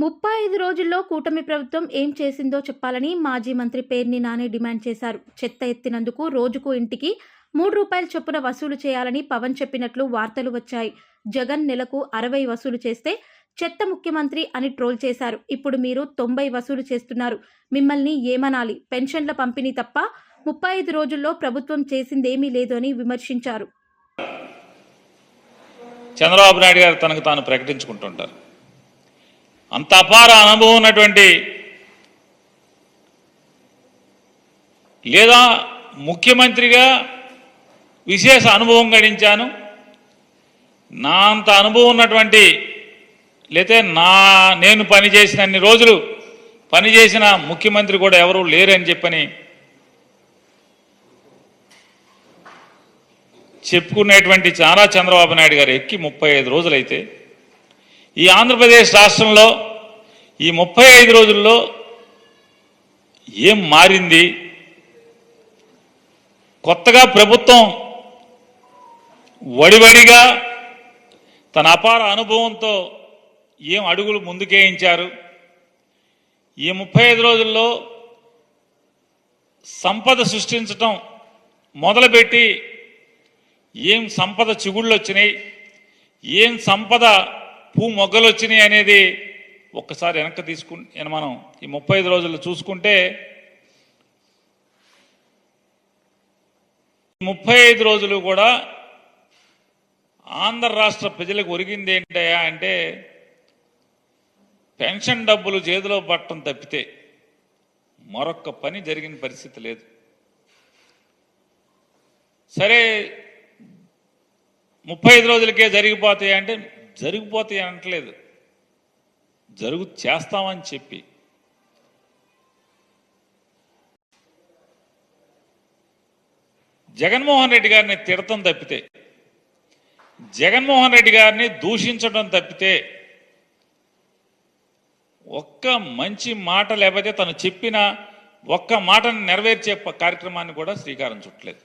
ముప్పై ఐదు రోజుల్లో కూటమి ప్రభుత్వం ఏం చేసిందో చెప్పాలని మాజీ మంత్రి పేర్ని నాని డిమాండ్ చేశారు. చెత్త ఎత్తినందుకు రోజుకు ఇంటికి మూడు రూపాయల చొప్పున వసూలు చేయాలని పవన్ చెప్పినట్లు వార్తలు వచ్చాయి. జగన్ నెలకు అరవై వసూలు చేస్తే చెత్త ముఖ్యమంత్రి అని ట్రోల్ చేశారు. ఇప్పుడు మీరు తొంభై వసూలు చేస్తున్నారు. మిమ్మల్ని ఏమనాలి? పెన్షన్ల పంపిణీ తప్ప ముప్పై ఐదు రోజుల్లో ప్రభుత్వం చేసిందేమీ లేదు అని విమర్శించారు. చంద్రబాబు నాయుడు గారు తనకు తాను ప్రకటించుకుంటుంటారు. అంత అపార అనుభవం ఉన్నటువంటి లేదా ముఖ్యమంత్రిగా విశేష అనుభవం గడించాను. నా అంత అనుభవం ఉన్నటువంటి లేతే నా నేను పనిచేసిన అన్ని రోజులు పనిచేసిన ముఖ్యమంత్రి కూడా ఎవరు లేరని చెప్పని చెప్పుకునేటువంటి చాలా చంద్రబాబు నాయుడు గారు ఎక్కి ముప్పై ఐదు రోజులైతే ఈ ఆంధ్రప్రదేశ్ రాష్ట్రంలో ఈ ముప్పై ఐదు రోజుల్లో ఏం మారింది? కొత్తగా ప్రభుత్వం వడివడిగా తన అపార అనుభవంతో ఏం అడుగులు ముందుకేయించారు? ఈ ముప్పై ఐదు రోజుల్లో సంపద సృష్టించటం మొదలుపెట్టి ఏం సంపద చిగుళ్ళు వచ్చినాయి? ఏం సంపద పూ మొగ్గలు వచ్చినాయి అనేది ఒక్కసారి వెనక్కి తీసుకు మనం ఈ ముప్పై ఐదు రోజులు చూసుకుంటే ముప్పై ఐదు రోజులు కూడా ఆంధ్ర రాష్ట్ర ప్రజలకు ఒరిగింది ఏంటయా అంటే పెన్షన్ డబ్బులు చేతిలో పట్టడం తప్పితే మరొక్క పని జరిగిన పరిస్థితి లేదు. సరే ముప్పై ఐదు రోజులకే జరిగిపోతాయి అంటే జరిగిపోతాయి అనట్లేదు. జరుగు చేస్తామని చెప్పి. జగన్మోహన్ రెడ్డి గారిని తిడతం తప్పితే జగన్మోహన్ రెడ్డి గారిని దూషించడం తప్పితే ఒక్క మంచి మాట లేకపోతే తను చెప్పిన ఒక్క మాటను నెరవేర్చే కార్యక్రమాన్ని కూడా శ్రీకారం చుట్టలేదు.